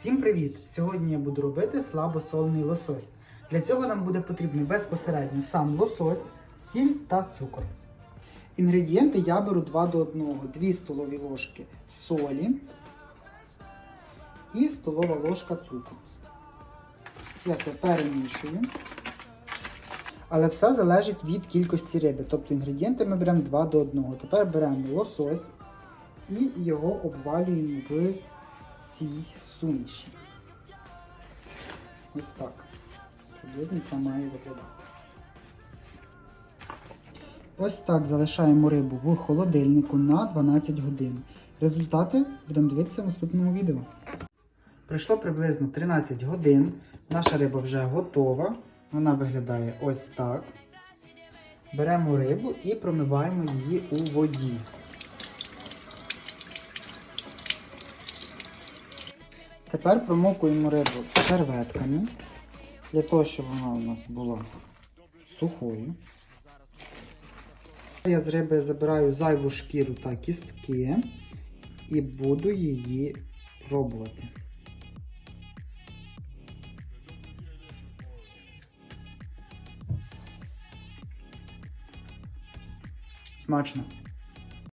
Всім привіт! Сьогодні я буду робити слабосольний лосось. Для цього нам буде потрібно безпосередньо сам лосось, сіль та цукор. Інгредієнти я беру 2 до 1, 2 столові ложки солі і столова ложка цукру. Я це перемішую. Але все залежить від кількості риби. Тобто інгредієнти ми беремо 2 до 1. Тепер беремо лосось і його обвалюємо в цій суміші. Ось так. Приблизно це має виглядати. Ось так залишаємо рибу в холодильнику на 12 годин. Результати будемо дивитися в наступному відео. Пройшло приблизно 13 годин. Наша риба вже готова. Вона виглядає ось так. Беремо рибу і промиваємо її у воді. Тепер промокуємо рибу серветками, для того, щоб вона у нас була сухою. Я з риби забираю зайву шкіру та кістки і буду її пробувати. Смачно.